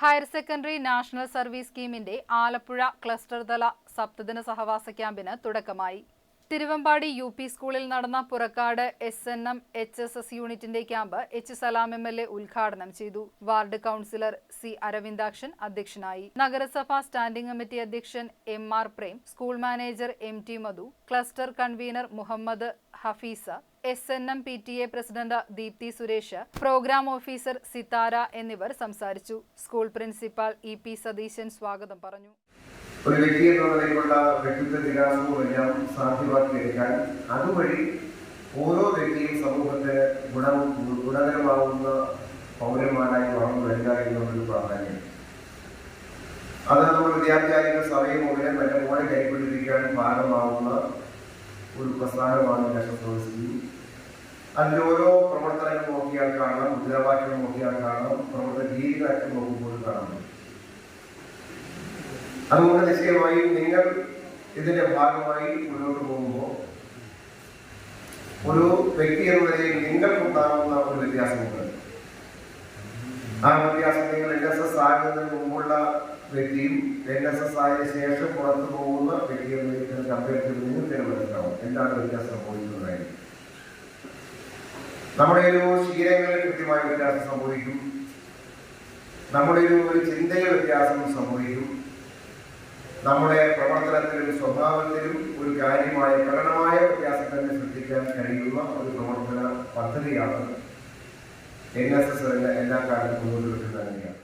Higher secondary national service സ്കീമിന്റെ Alappuzha cluster തല സപ്തദിന സഹവാസ ക്യാമ്പിന് തുടക്കമായി. തിരുവമ്പാടി യു പി സ്കൂളിൽ നടന്ന Purakkad S N M H S S യൂണിറ്റിന്റെ camp H Salam M L A ഉദ്ഘാടനം ചെയ്തു. വാർഡ് കൗൺസിലർ സി അരവിന്ദാക്ഷൻ അധ്യക്ഷനായി. നഗരസഭാ സ്റ്റാൻഡിംഗ് കമ്മിറ്റി അധ്യക്ഷൻ M R Prem school manager M T Madhu cluster convener Muhammad Hafeez S N M P T A president Deepthi Suresh programme officer Sithara എന്നിവർ സംസാരിച്ചു. School principal E P Satheesan സ്വാഗതം പറഞ്ഞു. ഒരു വ്യക്തി എന്ന നിലയിലുള്ള വ്യക്തിത്വ വികാസവും എല്ലാം സാധ്യമാക്കിയെടുക്കാൻ അതുവഴി ഓരോ വ്യക്തിയും സമൂഹത്തിന് ഗുണം ഗുണകരമാകുന്ന പൗരന്മാരായി വളർന്നു വരിക എന്നുള്ളൊരു പ്രാധാന്യം. അത് നമ്മൾ വിദ്യാർത്ഥിയായിരുന്ന സമയം മുതലേ നല്ലപോലെ കൈക്കൊണ്ടിരിക്കാൻ ഭാഗമാവുന്ന ഒരു പ്രസ്ഥാനമാണ് ലക്ഷപ്രവസ്ഥി അതിന്റെ ഓരോ പ്രവർത്തനങ്ങൾ നോക്കിയാൽ കാണാം മുദ്രാവാക്യങ്ങൾ നോക്കിയാൽ കാണാം പ്രവർത്തന രീതികളൊക്കെ നോക്കുമ്പോൾ കാണാം. അതുകൊണ്ട് നിശ്ചയമായും നിങ്ങൾ ഇതിന്റെ ഭാഗമായി മുന്നോട്ട് പോകുമ്പോൾ ഒരു വ്യക്തി എന്ന നിലയിൽ നിങ്ങൾക്കുണ്ടാകുന്ന ഒരു വ്യത്യാസമുണ്ട്. ആ വ്യത്യാസം നിങ്ങൾ എൻ എസ് എസ് ആകുന്നതിന് മുമ്പുള്ള വ്യക്തിയും എൻ എസ് എസ് ആയതിനു ശേഷം പുറത്തു പോകുന്ന വ്യക്തി എന്ന നിലയിൽ കമ്പയർ ചെയ്ത് നിങ്ങൾക്ക് മനസ്സിലാവും എന്താണ് വ്യത്യാസം സംഭവിക്കുന്നതായി? നമ്മുടെ ഒരു ശീലങ്ങളിൽ കൃത്യമായ വ്യത്യാസം സംഭവിക്കും. നമ്മുടെ ഒരു ചിന്തയിൽ വ്യത്യാസം സംഭവിക്കും. നമ്മുടെ പ്രവർത്തനത്തിലും സ്വഭാവത്തിലും ഒരു കാര്യമായ പ്രകടമായ വ്യത്യാസം തന്നെ സൃഷ്ടിക്കാൻ കഴിയുന്ന ഒരു പ്രവർത്തന പദ്ധതിയാണ് എൻ എസ് എസ് എല്ലാ കാലത്തും മുന്നോട്ട് വെക്കുന്നത് തന്നെയാണ്.